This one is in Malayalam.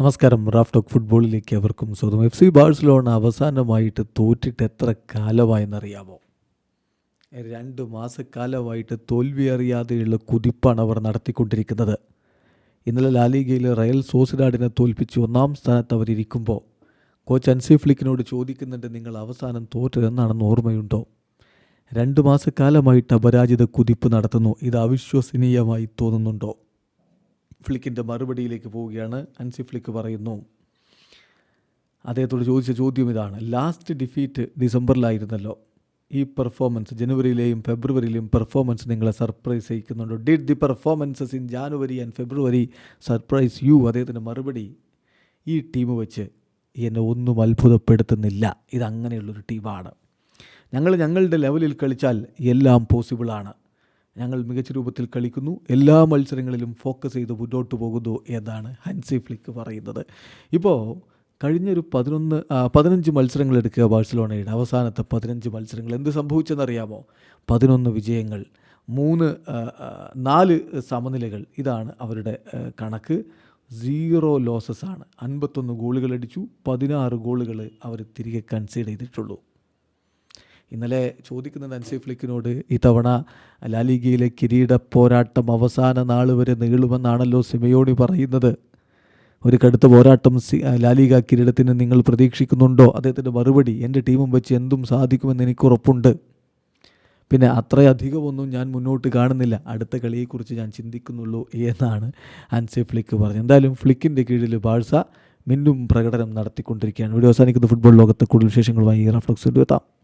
നമസ്കാരം. റാഫ് ടോക്ക് ഫുട്ബോളിലേക്ക് അവർക്കും സ്വന്തം എഫ് സി ബാഴ്സലോണ അവസാനമായിട്ട് തോറ്റിട്ട് എത്ര കാലമായെന്നറിയാമോ? രണ്ട് മാസക്കാലമായിട്ട് തോൽവി അറിയാതെയുള്ള കുതിപ്പാണ് അവർ നടത്തിക്കൊണ്ടിരിക്കുന്നത്. ഇന്നലെ ലാലിഗയിൽ റയൽ സോസിഡാഡിനെ തോൽപ്പിച്ച് ഒന്നാം സ്ഥാനത്ത് അവരിയ്ക്കുമ്പോൾ കോച്ച് അൻസി ഫ്ലിക്കിനോട് ചോദിക്കുന്നുണ്ട് നിങ്ങൾ അവസാനം തോറ്റതെന്നാണെന്ന് ഓർമ്മയുണ്ടോ? രണ്ട് മാസക്കാലമായിട്ട് അപരാജിത കുതിപ്പ് നടത്തുന്നു. ഇത് അവിശ്വസനീയമായി തോന്നുന്നുണ്ടോ? ഫ്ലിക്കിന്റെ മറുപടിയിലേക്ക് പോവുകയാണ്. അൻസി ഫ്ലിക്ക് പറയുന്നു അദ്ദേഹത്തോട് ചോദിച്ച ചോദ്യം ഇതാണ്. ലാസ്റ്റ് ഡിഫീറ്റ് ഡിസംബറിലായിരുന്നല്ലോ. ഈ പെർഫോമൻസ് ജനുവരിയിലെയും ഫെബ്രുവരിയിലെയും പെർഫോമൻസ് നിങ്ങളെ surprise ചെയ്യിക്കുന്നുണ്ടോ. Did the performances in January and February surprise you അദ്ദേഹത്തിന്റെ മറുപടി ഈ ടീം വെച്ച് എന്നെ ഒന്നും അത്ഭുതപ്പെടുത്തുന്നില്ല. ഇതങ്ങനെയുള്ളൊരു ടീമാണ് ഞങ്ങൾ ഞങ്ങളുടെ ലെവലിൽ കളിച്ചാൽ എല്ലാം പോസിബിളാണ് ഞങ്ങൾ മികച്ച രൂപത്തിൽ കളിക്കുന്നു. എല്ലാ മത്സരങ്ങളിലും ഫോക്കസ് ചെയ്ത് മുന്നോട്ട് പോകുന്നു എന്നാണ് ഹൻസി ഫ്ലിക്ക് പറയുന്നത്. ഇപ്പോൾ കഴിഞ്ഞൊരു പതിനൊന്ന് പതിനഞ്ച് മത്സരങ്ങൾ എടുക്കുക ബാഴ്സലോണയുടെ അവസാനത്തെ പതിനഞ്ച് മത്സരങ്ങൾ. എന്ത് സംഭവിച്ചെന്നറിയാമോ? പതിനൊന്ന് വിജയങ്ങൾ മൂന്ന് നാല് സമനിലകൾ. ഇതാണ് അവരുടെ കണക്ക്. സീറോ ലോസസ് ആണ്. അൻപത്തൊന്ന് ഗോളുകൾ അടിച്ചു. പതിനാറ് ഗോളുകൾ അവർ തിരികെ കൺസീഡ് ചെയ്തിട്ടുള്ളൂ. ഇന്നലെ ചോദിക്കുന്നത് അൻസി ഫ്ലിക്കിനോട് ഇത്തവണ ലാലിഗയിലെ കിരീട പോരാട്ടം അവസാന നാൾ വരെ നീളുമെന്നാണല്ലോ സിമയോണി പറയുന്നത്. ഒരു കടുത്ത പോരാട്ടം സി ലാലിഗ കിരീടത്തിന് നിങ്ങൾ പ്രതീക്ഷിക്കുന്നുണ്ടോ? അദ്ദേഹത്തിന്റെ മറുപടി എന്റെ ടീമും വെച്ച് എന്തും സാധിക്കുമെന്ന് എനിക്ക് ഉറപ്പുണ്ട്. പിന്നെ അത്രയധികമൊന്നും ഞാൻ മുന്നോട്ട് കാണുന്നില്ല. അടുത്ത കളിയെക്കുറിച്ച് ഞാൻ ചിന്തിക്കുന്നുള്ളൂ എന്നാണ് അൻസി ഫ്ലിക്ക് പറഞ്ഞത്. എന്തായാലും ഫ്ലിക്കിന്റെ കീഴിൽ ബാഴ്സ മിന്നും പ്രകടനം നടത്തിക്കൊണ്ടിരിക്കുകയാണ്. വീഡിയോ അവസാനിക്കുന്ന. ഫുട്ബോൾ ലോകത്തെ കൂടുതൽ വിശേഷങ്ങളുമായി റഫ്ലക്സ് എത്താം.